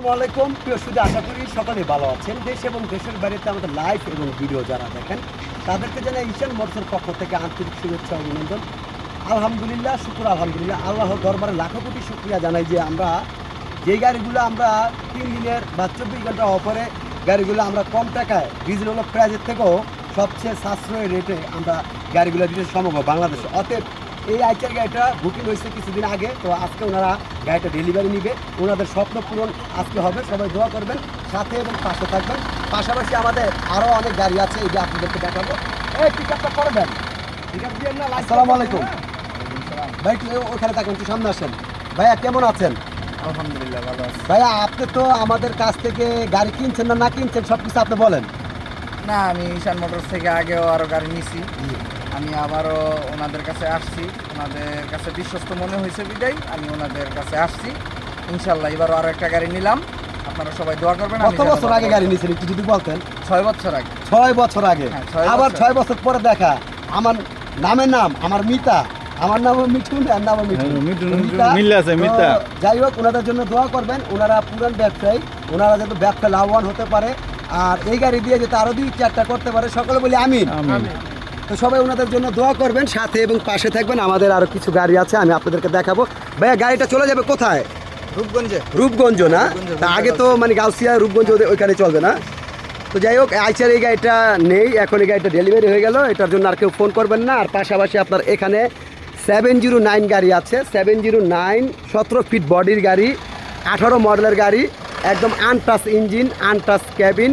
আসসালামাইকুম প্রিয় শুধু আশা করি সকলে ভালো আছেন। দেশ এবং দেশের বাইরেতে আমাদের লাইভ এবং ভিডিও যারা দেখেন, তাদেরকে জানাই ঈশান মোটরসের পক্ষ থেকে আন্তরিক শুভেচ্ছা অভিনন্দন। আলহামদুলিল্লাহ, শুকুর আলহামদুলিল্লাহ। আল্লাহর দরবারে লাখো কোটি শুক্রিয়া জানাই যে আমরা যেই গাড়িগুলো আমরা তিন দিনের বা চব্বিশ ঘণ্টা অফারে গাড়িগুলো আমরা কম টাকায় রিজনেবল প্রাইজের থেকেও সবচেয়ে সাশ্রয়ী রেটে আমরা গাড়িগুলো দিতে সম্ভব বাংলাদেশে। অতএব এই আইচার গাড়িটা বুকিং হয়েছে কিছুদিন আগে তো আজকে ওনারা গাড়িটা ডেলিভারি নিবে। ওনাদের স্বপ্ন পূরণ আজকে হবে সবাই দোয়া করবেন সাথে এবং পাশে থাকবেন। পাশাপাশি আমাদের আরও অনেক গাড়ি আছে এই যে আপনাদেরকে দেখাবো। এই পিক আপটা করবেন আসসালামু আলাইকুম। ভাই একটু ওখানে থাকুন একটু সামনে আসেন। ভাইয়া কেমন আছেন? আলহামদুলিল্লাহ ভালো আছি। ভাইয়া আপনি তো আমাদের কাছ থেকে গাড়ি কিনছেন না না কিনছেন সব কিছু আপনি বলেন। না আমি ঈশান মোটরস থেকে আগেও আরও গাড়ি নিছি। আমি আবারও ওনাদের কাছে আসছি। ওনাদের কাছে বিশ্বস্ত মনে হয়েছে বিদায়। আমি ওনাদের কাছে আসছি। ইনশাল্লাহ এবারও আরও একটা গাড়ি নিলাম। আপনারা সবাই দোয়া করবেন আমি কত বছর আগে গাড়ি নিয়েছেন একটু যদি বলতেন? ছয় বছর আগে। ছয় বছর আগে। হ্যাঁ, ছয় আবার ছয় বছর পরে দেখা। আমার নামের নাম আমার মিতা। আমার নাম মিঠুন আর নাম মিঠুন হ্যাঁ। যাই হোক ওনাদের জন্য দোয়া করবেন। ওনারা পুরান ব্যবসায়ী। ওনারা যাতে ব্যবসা লাভবান হতে পারে। আর এই গাড়ি দিয়ে যাতে আরও দুই চারটা করতে পারে সকলে বলি আমিন। আমিন। তো সবাই ওনাদের জন্য দোয়া করবেন সাথে এবং পাশে থাকবেন। আমাদের আরও কিছু গাড়ি আছে আমি আপনাদেরকে দেখাবো। ভাইয়া গাড়িটা চলে যাবে কোথায়? রূপগঞ্জে। রূপগঞ্জ না? তা আগে তো মানে গাউসিয়া রূপগঞ্জ ওদের ওইখানে চলবে না? তো যাই হোক আইচার এই গাড়িটা নেই এখন এই গাড়িটা ডেলিভারি হয়ে গেল। এটার জন্য আর কেউ ফোন করবেন না। আর পাশাপাশি আপনার এখানে সেভেন জিরো নাইন গাড়ি আছে। সেভেন জিরো নাইন সতেরো ফিট বডির গাড়ি আঠারো মডেলের গাড়ি একদম আনটাচ ইঞ্জিন আনটাচ ক্যাবিন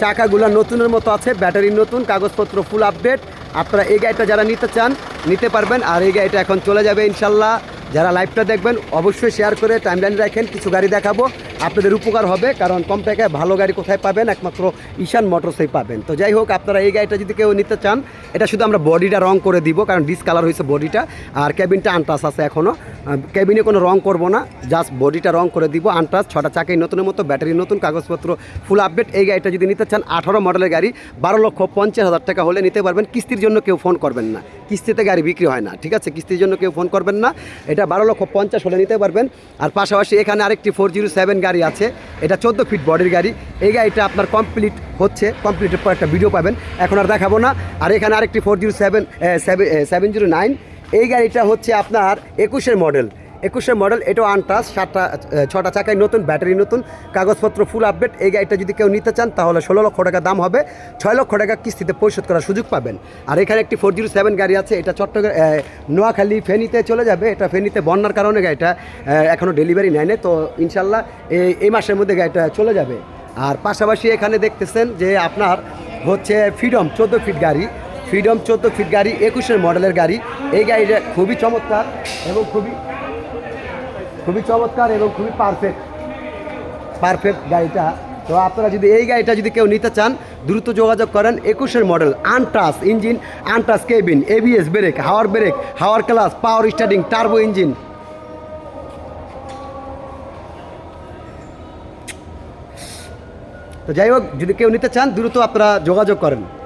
চাকাগুলো নতুনের মতো আছে ব্যাটারি নতুন কাগজপত্র ফুল আপডেট আপনারা এই গাড়িটা যারা নিতে চান, নিতে পারবেন আর এই গাড়িটা এখন চলে যাবে ইনশাল্লাহ। যারা লাইভটা দেখবেন, অবশ্যই শেয়ার করে টাইমলাইন রাখেন, কিছু গাড়ি দেখাবো। আপনাদের উপকার হবে, কারণ কম টাকায় ভালো গাড়ি কোথায় পাবেন? একমাত্র ঈশান মোটরসেই পাবেন। তো যাই হোক, আপনারা এই গাড়িটা যদি কেউ নিতে চান, এটা শুধু আমরা বডিটা রং করে দিব, কারণ ডিসকালার হয়েছে বডিটা, আর ক্যাবিনটা আনটাস আছে এখনও ক্যাবিনে কোনো রং করব না জাস্ট বডিটা রং করে দিব আনটাস ছটা চাকাই নতুনের মতো ব্যাটারি নতুন, কাগজপত্র ফুল আপডেট এই গাড়িটা যদি নিতে চান, আঠারো মডেলের গাড়ি, বারো লক্ষ পঞ্চাশ হাজার টাকা হলে নিতে পারবেন, কিস্তির জন্য কেউ ফোন করবেন না। কিস্তিতে গাড়ি বিক্রি হয় না, ঠিক আছে? কিস্তির জন্য কেউ ফোন করবেন না। এটা বারো লক্ষ পঞ্চাশ হলে নিতে পারবেন। আর পাশাপাশি এখানে আরেকটি ফোর জিরো সেভেন গাড়ি আছে। এটা চোদ্দ ফিট বডির গাড়ি। এই গাড়িটা আপনার কমপ্লিট হচ্ছে। কমপ্লিটের পর একটা ভিডিও পাবেন। এখন আর দেখাবো না। আর এখানে আরেকটি four zero seven seven zero nine এই গাড়িটা হচ্ছে আপনার একুশের মডেল একুশের মডেল, এটাও আনটাস সাতটা ছটা চাকায় নতুন, ব্যাটারি নতুন, কাগজপত্র ফুল আপডেট এই গাড়িটা যদি কেউ নিতে চান, তাহলে ষোলো লক্ষ টাকা দাম হবে। ছয় লক্ষ টাকা কিস্তিতে পরিশোধ করার সুযোগ পাবেন। আর এখানে একটি ফোর জিরো সেভেন গাড়ি আছে, এটা চট্টগ্রাম নোয়াখালী ফেনীতে চলে যাবে। এটা ফেনীতে বন্যার কারণে গাড়িটা এখনও ডেলিভারি নেয়নি তো ইনশাল্লাহ এই এই মাসের মধ্যে গাড়িটা চলে যাবে। আর পাশাপাশি এখানে দেখতেছেন যে আপনার হচ্ছে ফ্রিডম চোদ্দ ফিট গাড়ি। ফ্রিডম চোদ্দ ফিট গাড়ি, একুশের মডেলের গাড়ি। এই গাড়িটা খুবই চমৎকার এবং খুবই খুবই চমৎকার এবং খুবই পারফেক্ট পারফেক্ট গাড়িটা। তো আপনারা যদি এই গাড়িটা যদি কেউ নিতে চান, দ্রুত যোগাযোগ করেন একুশের model আনটাস engine আনটাস cabin ABS brake হাওয়ার ব্রেক হাওয়ার ক্লাস পাওয়ার স্টার্টিং টার্বো ইঞ্জিন তো যাই হোক, যদি কেউ নিতে চান, দ্রুত আপনারা যোগাযোগ করেন।